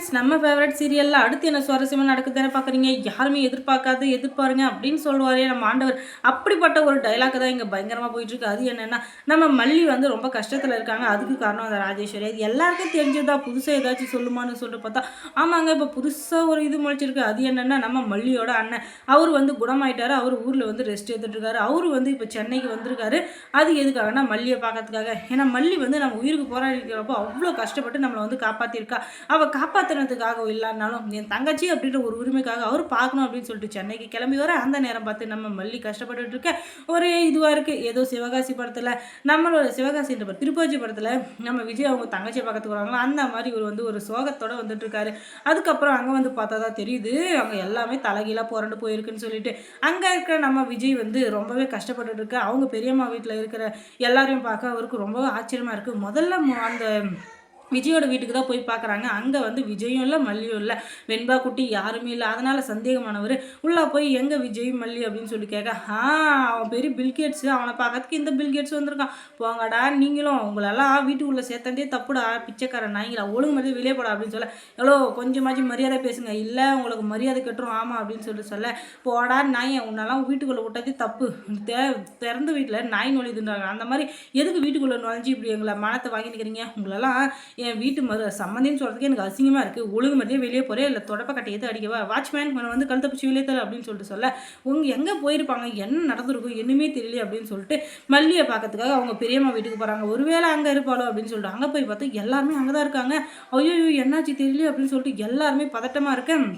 Friends நம்ம favourite சீரியலில் அடுத்து என்ன சுவாரஸ்யமாக நடக்குதுன்னு பார்க்குறீங்க யாருமே எதிர்பார்க்காது எதிர்பாருங்க அப்படின்னு சொல்லுவாரே நம்ம ஆண்டவர். அப்படிப்பட்ட ஒரு டைலாக் தான் இங்கே பயங்கரமாக போயிட்டுருக்கு. அது என்னென்னா நம்ம மல்லி வந்து ரொம்ப கஷ்டத்தில் இருக்காங்க. அதுக்கு காரணம் அந்த ராஜேஸ்வரி. அது எல்லாருக்கும் தெரிஞ்சதா? புதுசாக ஏதாச்சும் சொல்லுமான்னு சொல்லிட்டு பார்த்தா ஆமாங்க இப்போ புதுசாக ஒரு இது முளைச்சிருக்கு. அது என்னென்னா நம்ம மல்லியோட அண்ணன். அவர் வந்து குணமாயிட்டார். அவர் ஊரில் வந்து ரெஸ்ட் எடுத்துட்டுருக்காரு அவர் வந்து இப்போ சென்னைக்கு வந்திருக்காரு. அது எதுக்காகனா மல்லியை பார்க்கறதுக்காக. ஏன்னா மல்லி வந்து நம்ம உயிருக்கு போராடி இருக்கிறப்போ அவ்வளோ கஷ்டப்பட்டு நம்மளை வந்து காப்பாற்றிருக்கா அவள் காப்பாற்றினதுக்காக இல்லைனாலும் என் தங்கச்சி அப்படின்ற ஒரு உரிமைக்காக அவர் பார்க்கணும் அப்படின்னு சொல்லிட்டு சென்னைக்கு கிளம்பி வர அந்த நேரம் பார்த்து நம்ம மல்லி கஷ்டப்பட்டு இருக்க ஒரே இதுவாக இருக்குது ஏதோ சிவகாசி படத்தில் நம்மளோட சிவகாசின்ற படம் திருப்பாச்சி படத்தில் நம்ம விஜய் அவங்க தங்கச்சியை பக்கத்துக்கு வராங்களோ அந்த மாதிரி இவர் வந்து ஒரு சோகத்தோட வந்துட்டுருக்காரு அதுக்கப்புறம் அங்கே வந்து பார்த்தா தான் தெரியுது அவங்க எல்லாமே தலைகீழாக புரண்டு போயிருக்குன்னு சொல்லிட்டு அங்கே இருக்கிற நம்ம விஜய் வந்து ரொம்பவே கஷ்டப்பட்டு இருக்க அவங்க பெரியம்மா வீட்டில் இருக்கிற எல்லாரையும் பார்க்க அவருக்கு ரொம்ப ஆச்சரியமாக இருக்குது முதல்ல மு- அந்த விஜயோட வீட்டுக்கு தான் போய் பார்க்குறாங்க. அங்கே வந்து விஜயும் இல்லை மல்லியும் இல்லை. வெண்பா குட்டி யாருமே இல்லை. அதனால் சந்தேகமானவர் உள்ளே போய் எங்கே விஜய் மல்லி அப்படின்னு சொல்லி கேட்க ஆ அவன் பெரிய பில்கேட்ஸு அவனை பார்க்கறதுக்கு இந்த பில்கேட்ஸ் வந்திருக்கான். போங்கடா நீங்களும் உங்களெல்லாம் வீட்டுக்குள்ளே சேர்த்தாண்டே தப்புடா பிச்சைக்காரன் நாய்ங்களா ஒழுங்கு மாதிரி வெளியே போடா அப்படின்னு சொல்ல எவ்வளோ கொஞ்சமாச்சும் மரியாதை பேசுங்க. இல்லை உங்களுக்கு மரியாதை கட்டுரும் ஆமாம் அப்படின்னு சொல்லிட்டு சொல்ல போடா நாயை உன்னெல்லாம் வீட்டுக்குள்ளே விட்டதே தப்பு. திறந்த வீட்டில் நாய் நுழையுதுன்றாங்க. அந்த மாதிரி எதுக்கு வீட்டுக்குள்ளே நுழைஞ்சு இப்படி எங்களை மனத்தை வாங்கி நிற்கிறீங்க உங்களெல்லாம் என் வீட்டு மது சம்மந்தின்னு சொல்கிறதுக்கு எனக்கு அசிங்கமாக இருக்குது ஒழுங்கு மாதிரியே வெளியே போகிறேன் இல்லை தொடப்ப கட்டை எது அடிக்கவா? வாட்ச்மேன் உன்னை வந்து கழுத்த பிடிச்சி வெளியே தர அப்படின்னு சொல்லிட்டு சொல்ல உங்க எங்கே போயிருப்பாங்க? என்ன நடந்திருக்கும்? என்னமே தெரியல அப்படின்னு சொல்லிட்டு மல்லியை பார்க்கறதுக்காக அவங்க பெரியம்மா வீட்டுக்கு போகிறாங்க ஒருவேளை அங்கே இருப்பாளோ? அப்படின்னு சொல்லிட்டு அங்கே போய் பார்த்தா எல்லாருமே அங்கே தான் இருக்காங்க. ஐயோ என்னாச்சு? தெரியல அப்படின்னு சொல்லிட்டு எல்லாருமே பதட்டமாக இருக்கேன்.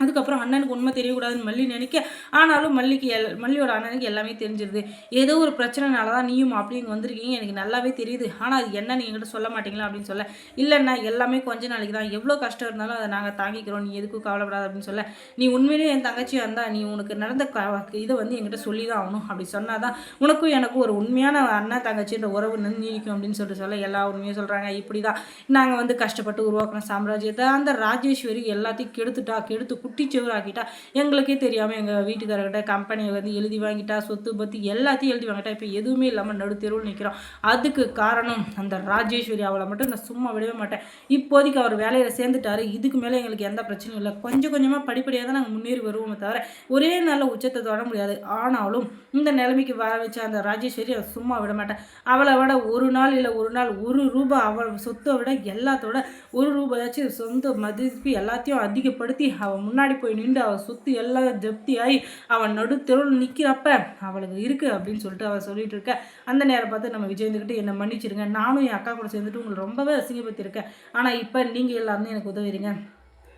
அதுக்கப்புறம் அண்ணனுக்கு உண்மை தெரியக்கூடாதுன்னு மல்லி நினைக்க ஆனாலும் மல்லிக்கு எல் மல்லியோட அண்ணனுக்கு எல்லாமே தெரிஞ்சிருது. ஏதோ ஒரு பிரச்சனைனால தான் நீயும் அப்படி இங்கே வந்திருக்கீங்க எனக்கு நல்லாவே தெரியுது. ஆனால் அது என்ன நீ என்கிட்ட சொல்ல மாட்டீங்களா அப்படின்னு சொல்ல இல்லைண்ணா எல்லாமே கொஞ்ச நாளைக்கு தான். எவ்வளோ கஷ்டம் இருந்தாலும் அதை நாங்கள் தாங்கிக்கிறோம். நீ எதுக்கும் கவலைப்படாது அப்படின்னு சொல்ல நீ உண்மையிலேயே என் தங்கச்சியாக இருந்தால் நீ உனக்கு நடந்த க இதை வந்து என்கிட்ட சொல்லி தான் ஆகணும். அப்படி சொன்னால் தான் உனக்கும் எனக்கும் ஒரு உண்மையான அண்ணன் தங்கச்சின்ற உறவு நின்று நீடிக்கும் அப்படின்னு சொல்லிட்டு சொல்ல எல்லா உண்மையும் சொல்கிறாங்க இப்படி தான் நாங்கள் வந்து கஷ்டப்பட்டு உருவாக்குறோம் சாம்ராஜ்யத்தை அந்த ராஜேஸ்வரி எல்லாத்தையும் கெடுத்துட்டா கெடுத்து குட்டி செவராக்கிட்டா எங்களுக்கே தெரியாமல் எங்கள் வீட்டுக்காரர்கிட்ட கம்பெனியை வந்து எழுதி வாங்கிட்டா சொத்து பற்றி எல்லாத்தையும் எழுதி வாங்கிட்டா. இப்போ எதுவுமே இல்லாமல் நடு தெருவில் நிற்கிறோம் அதுக்கு காரணம் அந்த ராஜேஸ்வரி. அவளை மட்டும் நான் சும்மா விடவே மாட்டேன். இப்போதைக்கு அவர் வேலையில் சேர்ந்துட்டாரு. இதுக்கு மேலே எங்களுக்கு எந்த பிரச்சனையும் இல்லை. கொஞ்சம் கொஞ்சமாக படிப்படியாக தான் நாங்கள் முன்னேறி வருவோமே தவிர ஒரே நல்ல உச்சத்தை தொட முடியாது. ஆனாலும் இந்த நிலைமைக்கு வர வச்ச அந்த ராஜேஸ்வரி அவள் சும்மா விட மாட்டேன் அவளை விட ஒரு நாள் இல்லை ஒரு நாள் ஒரு ரூபாய் அவள் சொத்தை விட எல்லாத்தோட ஒரு ரூபாயாச்சும் சொந்த மதிப்பு எல்லாத்தையும் அதிகப்படுத்தி அவள் முன்னாடி போய் நின்று அவள் சுற்றி எல்லாம் ஜப்தி ஆகி அவன் நடு தெருவில் நிற்கிறப்ப அவளுக்கு இருக்குது அப்படின்னு சொல்லிட்டு அவள் சொல்லிட்டு இருக்க. அந்த நேரம் பார்த்து நம்ம விஜய் என்னை மன்னிச்சிருங்க. நானும் என் அக்கா கூட சேர்ந்துட்டு உங்களை ரொம்பவே அசிங்கப்படுத்தியிருக்கேன். ஆனால் இப்போ நீங்கள் எல்லாருமே எனக்கு உதவிடுங்க.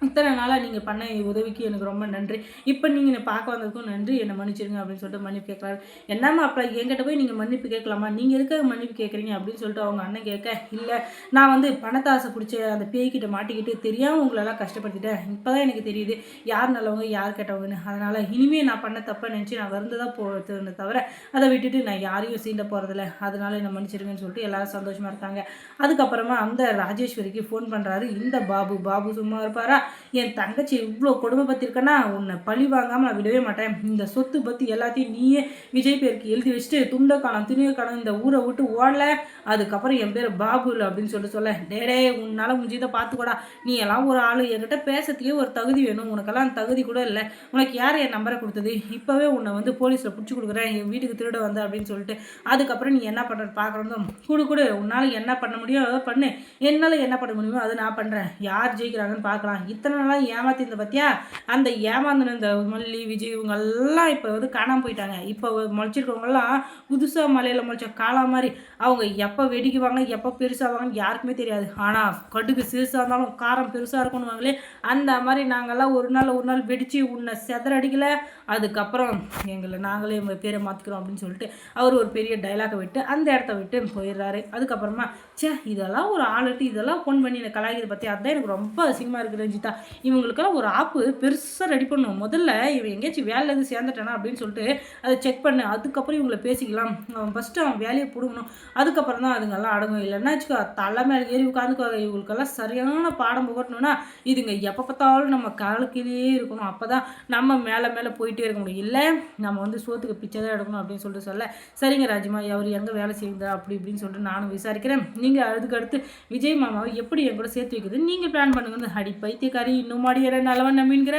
இத்தனை நாளாக நீங்கள் பண்ண உதவிக்கு எனக்கு ரொம்ப நன்றி. இப்போ நீங்கள் என்னை பார்க்க வந்ததுக்கும் நன்றி. என்னை மன்னிச்சிருங்க அப்படின்னு சொல்லிட்டு மன்னிப்பு கேட்குறாரு என்னம்மா அப்போ என்கிட்ட போய் நீங்கள் மன்னிப்பு கேட்கலாமா? நீங்கள் எதுக்காக மன்னிப்பு கேட்குறீங்க அப்படின்னு சொல்லிட்டு அவங்க அண்ணன் கேட்க இல்லை நான் வந்து பணத்தை ஆசை பிடிச்ச அந்த பேய்கிட்ட மாட்டிக்கிட்டு தெரியாமல் உங்களெல்லாம் கஷ்டப்படுத்திட்டேன். இப்போ தான் எனக்கு தெரியுது யார் நல்லவங்க யார் கெட்டவங்கன்னு. அதனால் இனிமேல் நான் பண்ண தப்பை நினச்சி நான் வருந்ததாக போகிறதுன்னு தவிர அதை விட்டுட்டு நான் யாரையும் சீண்ட போகிறதில்ல அதனால் என்னை மன்னிச்சிருங்கன்னு சொல்லிட்டு எல்லாரும் சந்தோஷமாக இருக்காங்க. அதுக்கப்புறமா அந்த ராஜேஸ்வரிக்கு ஃபோன் பண்ணுறாரு இந்த பாபு பாபு சும்மா இருப்பாரா? என் தங்கச்சி இவ்வளோ கொடுமை பற்றிருக்கேன்னா உன்னை பழி வாங்காமல் நான் விடவே மாட்டேன். இந்த சொத்து பற்றி எல்லாத்தையும் நீயே விஜய் பேருக்கு எழுதி வச்சுட்டு துண்டக்காலம் காணும் இந்த ஊரை விட்டு ஓடல. அதுக்கப்புறம் என் பேர் பாபு இல்லை அப்படின்னு சொல்லிட்டு சொல்ல டேடே உன்னால் முடிஞ்சதை பார்த்துக்கூடா நீ எல்லாம் ஒரு ஆள். என்கிட்ட பேசுறதுக்கே ஒரு தகுதி வேணும். உனக்கெல்லாம் தகுதி கூட இல்லை. உனக்கு யார் என் நம்பரை கொடுத்தது? இப்போவே உன்னை வந்து போலீஸில் பிடிச்சி கொடுக்குறேன். என் வீட்டுக்கு திருட வந்த அப்படின்னு சொல்லிட்டு அதுக்கப்புறம் நீ என்ன பண்ணுற பார்க்குறதும் கூடு கூடு. உன்னால் என்ன பண்ண முடியும் அதை பண்ணு. என்னால் என்ன பண்ண முடியுமோ அதை நான் பண்ணுறேன் யார் ஜெயிக்கிறாங்கன்னு பார்க்கலாம் இத்தனை நாளாக ஏமாத்திருந்த பார்த்தியா அந்த ஏமாந்துன இந்த மல்லி விஜய் இவங்க எல்லாம் இப்போ வந்து காணாமல் போயிட்டாங்க. இப்போ முளைச்சிருக்கவங்கெல்லாம் புதுசாக மலையில் முளைச்ச காலா மாதிரி. அவங்க எப்போ வெடிக்குவாங்க எப்போ பெருசாவாங்கன்னு யாருக்குமே தெரியாது. ஆனால் கடுகு சிறுசாக இருந்தாலும் காரம் பெருசாக இருக்கணுவாங்களே அந்த மாதிரி நாங்கள்லாம் ஒரு நாள் ஒரு நாள் வெடித்து உன்னை செதறடிக்கல அதுக்கப்புறம் எங்களை நாங்களே உங்கள் பேரை மாற்றிக்கிறோம் அப்படின்னு சொல்லிட்டு அவர் ஒரு பெரிய டைலாகை விட்டு அந்த இடத்த விட்டு போயிடுறாரு. அதுக்கப்புறமா ச்சே இதெல்லாம் ஒரு ஆளுட்டு இதெல்லாம் ஃபோன் பண்ணி என்னை கலாய்க்கிறது பற்றி அதான் எனக்கு ரொம்ப அசிங்கமாக இருக்குது சீதா இவங்களுக்கெல்லாம் ஒரு ஆப்பு பெருசாக ரெடி பண்ணணும் முதல்ல இவன் எங்கேயாச்சும் வேலையிலேருந்து சேர்ந்துட்டானா அப்படின்னு சொல்லிட்டு அதை செக் பண்ணு. அதுக்கப்புறம் இவங்களை பேசிக்கலாம். அவன் ஃபஸ்ட்டு அவன் வேலையை பிடுங்கணும். அதுக்கப்புறம் தான் அதுங்கெல்லாம் அடங்கும். இல்லைன்னா வச்சுக்கோ தலை மேலே ஏறி உட்காந்துக்கோ. இவங்களுக்கெல்லாம் சரியான பாடம் புகட்டணும்னா இதுங்க எப்போ பார்த்தாலும் நம்ம காலுக்கிலே இருக்கணும். அப்போ தான் நம்ம மேலே மேலே போயிட்டே இருக்க முடியும். இல்லை நம்ம வந்து சோத்துக்கு பிச்சை தான் எடுக்கணும் அப்படின்னு சொல்லிட்டு சொல்ல சரிங்க ராஜ்மா அவர் எங்கே வேலை செய்யுதா அப்படி இப்படின்னு சொல்லிட்டு நானும் விசாரிக்கிறேன். நீங்கள் அதுக்கு அடுத்து விஜய் மாமாவை எப்படி என் கூட சேர்த்து வைக்கிறது? நீங்கள் பிளான் பண்ணுங்க. அடி கறி இன்னும் மாடியற நல்லவன் நம்பின்கிற?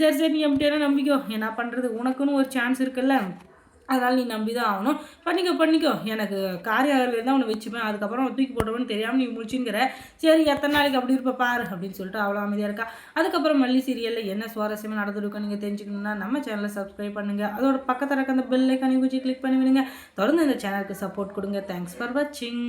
சரி சரி நீ எப்படியான நம்பிக்கோ. என்ன பண்ணுறது உனக்குன்னு ஒரு சான்ஸ் இருக்குல்ல. அதனால் நீ நம்பி தான் ஆகணும். பண்ணிக்கோ பண்ணிக்கோ. எனக்கு காரியாவில் தான் உன்னை வச்சுப்பேன். அதுக்கப்புறம் தூக்கி போட்டவன்னு தெரியாமல் நீ முடிச்சுங்கிற சரி எத்தனை நாளைக்கு அப்படி இருப்ப பாரு அப்படின்னு சொல்லிட்டு அவ்வளோ அமைதியாக இருக்கா. அதுக்கப்புறம் மல்லி சீரியலில் என்ன சுவாரஸ்யமாக நடந்துருக்கோம் நீங்கள் தெரிஞ்சுக்கணும்னா நம்ம சேனலை சப்ஸ்கிரைப் பண்ணுங்கள் அதோட பக்கத்தில் இருக்க அந்த பெல் ஐக்கானையும் குச்சி கிளிக் பண்ணி விடுங்க தொடர்ந்து இந்த சேனலுக்கு சப்போர்ட் கொடுங்க. தேங்க்ஸ் ஃபார் வாட்சிங்